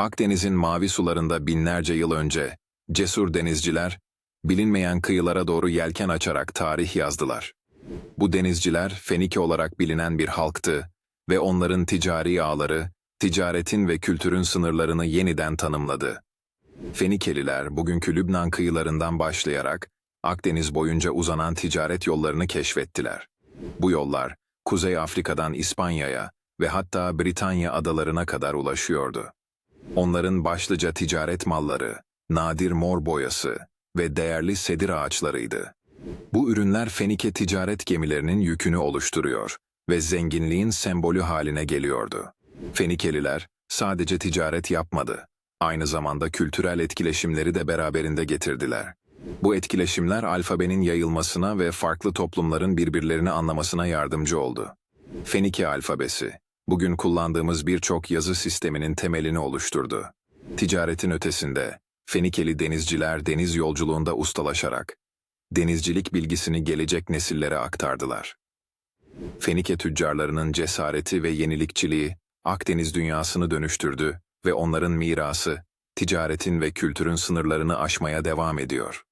Akdeniz'in mavi sularında binlerce yıl önce cesur denizciler bilinmeyen kıyılara doğru yelken açarak tarih yazdılar. Bu denizciler Fenike olarak bilinen bir halktı ve onların ticari ağları, ticaretin ve kültürün sınırlarını yeniden tanımladı. Fenikeliler bugünkü Lübnan kıyılarından başlayarak Akdeniz boyunca uzanan ticaret yollarını keşfettiler. Bu yollar Kuzey Afrika'dan İspanya'ya ve hatta Britanya adalarına kadar ulaşıyordu. Onların başlıca ticaret malları, nadir mor boyası ve değerli sedir ağaçlarıydı. Bu ürünler Fenike ticaret gemilerinin yükünü oluşturuyor ve zenginliğin sembolü haline geliyordu. Fenikeliler sadece ticaret yapmadı, aynı zamanda kültürel etkileşimleri de beraberinde getirdiler. Bu etkileşimler alfabenin yayılmasına ve farklı toplumların birbirlerini anlamasına yardımcı oldu. Fenike alfabesi, bugün kullandığımız birçok yazı sisteminin temelini oluşturdu. Ticaretin ötesinde, Fenikeli denizciler deniz yolculuğunda ustalaşarak, denizcilik bilgisini gelecek nesillere aktardılar. Fenike tüccarlarının cesareti ve yenilikçiliği Akdeniz dünyasını dönüştürdü ve onların mirası, ticaretin ve kültürün sınırlarını aşmaya devam ediyor.